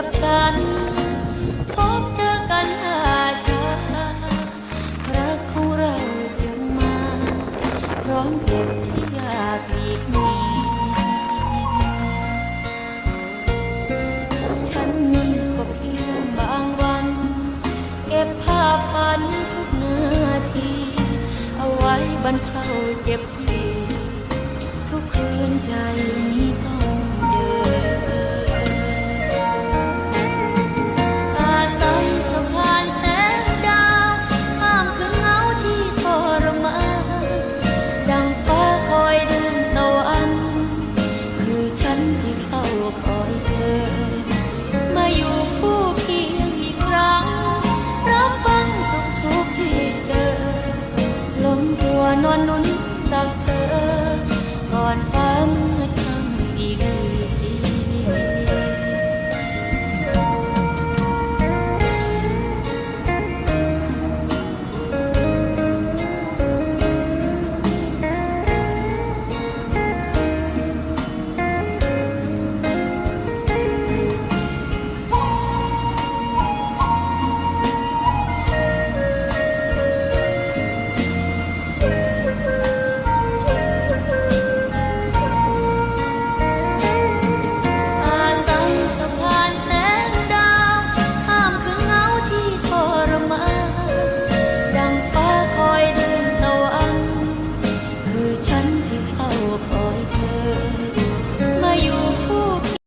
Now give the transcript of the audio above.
กับฉัน พบเจอกันหาชารักของเราจึงมา พร้อมเก็บที่อยากหลีกหนีฉันนั้นก็เพียงบางวัน เก็บภาพฝันทุกนาที เอาไว้บรรเทาเจ็บที่ทุกคืนใจ นวลนุนตักเธอก่อนฟ้า